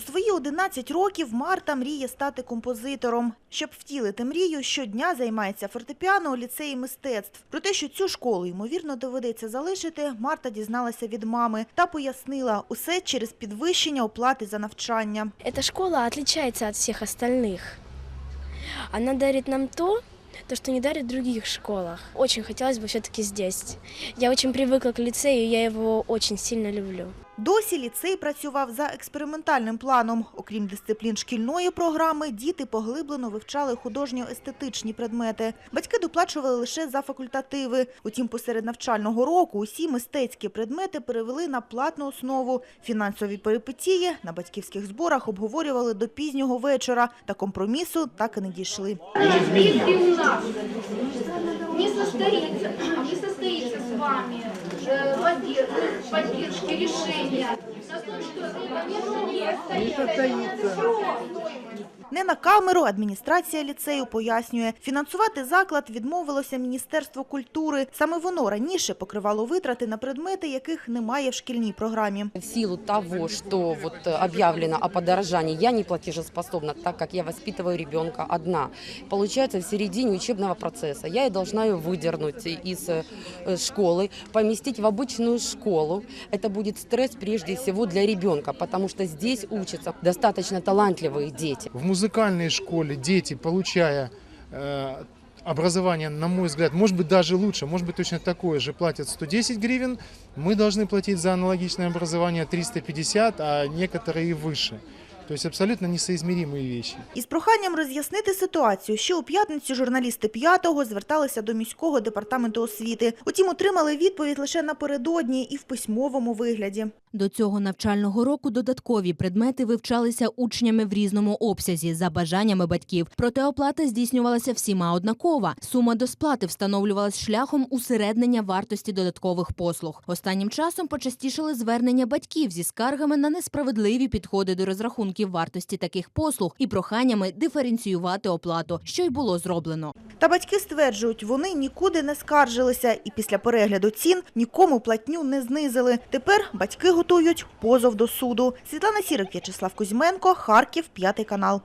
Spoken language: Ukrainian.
У свої 11 років Марта мріє стати композитором. Щоб втілити мрію, щодня займається фортепіано у ліцеї мистецтв. Про те, що цю школу ймовірно доведеться залишити, Марта дізналася від мами та пояснила усе через підвищення оплати за навчання. Эта школа отличается от всех остальных. Она дарит нам то, то, что не дарит в других школах. Очень хотелось бы все-таки здесь. Я очень привыкла к лицею, я его очень сильно люблю. Досі ліцей працював за експериментальним планом. Окрім дисциплін шкільної програми, діти поглиблено вивчали художньо-естетичні предмети. Батьки доплачували лише за факультативи. Утім, посеред навчального року усі мистецькі предмети перевели на платну основу. Фінансові перипетії на батьківських зборах обговорювали до пізнього вечора. Та компромісу так і не дійшли. Не состоится, не состоится с вами э, поддер- поддержки решения, на том, что это не состоится. Не на камеру адміністрація ліцею пояснює, фінансувати заклад відмовилося Міністерство культури. Саме воно раніше покривало витрати на предмети, яких немає в шкільній програмі. В силу того, что вот э, объявлено о подорожании, я не платежеспособна, так как я воспитываю ребенка одна. Получается, в середине учебного процесса я и должна ее выдернуть из э, школы, поместить в обычную школу. Это будет стресс прежде всего для ребенка, потому что здесь учатся достаточно талантливые дети. В музыкальной школе дети, получая э, образование, на мой взгляд, может быть даже лучше, может быть точно такое же, платят 110 гривен, мы должны платить за аналогичное образование 350, а некоторые и выше. То есть абсолютно несоизмеримые вещи. Із проханням роз'яснити ситуацію, ще у п'ятницю журналісти п'ятого зверталися до міського департаменту освіти. Утім, отримали відповідь лише напередодні і в письмовому вигляді. До цього навчального року додаткові предмети вивчалися учнями в різному обсязі за бажаннями батьків. Проте оплата здійснювалася всіма однакова. Сума до сплати встановлювалась шляхом усереднення вартості додаткових послуг. Останнім часом почастішали звернення батьків зі скаргами на несправедливі підходи до розрахунків вартості таких послуг і проханнями диференціювати оплату, що й було зроблено. Та батьки стверджують, вони нікуди не скаржилися і після перегляду цін нікому платню не знизили. Тепер батьки готують позов до суду. Світлана Сірик, В'ячеслав Кузьменко, Харків, п'ятий канал.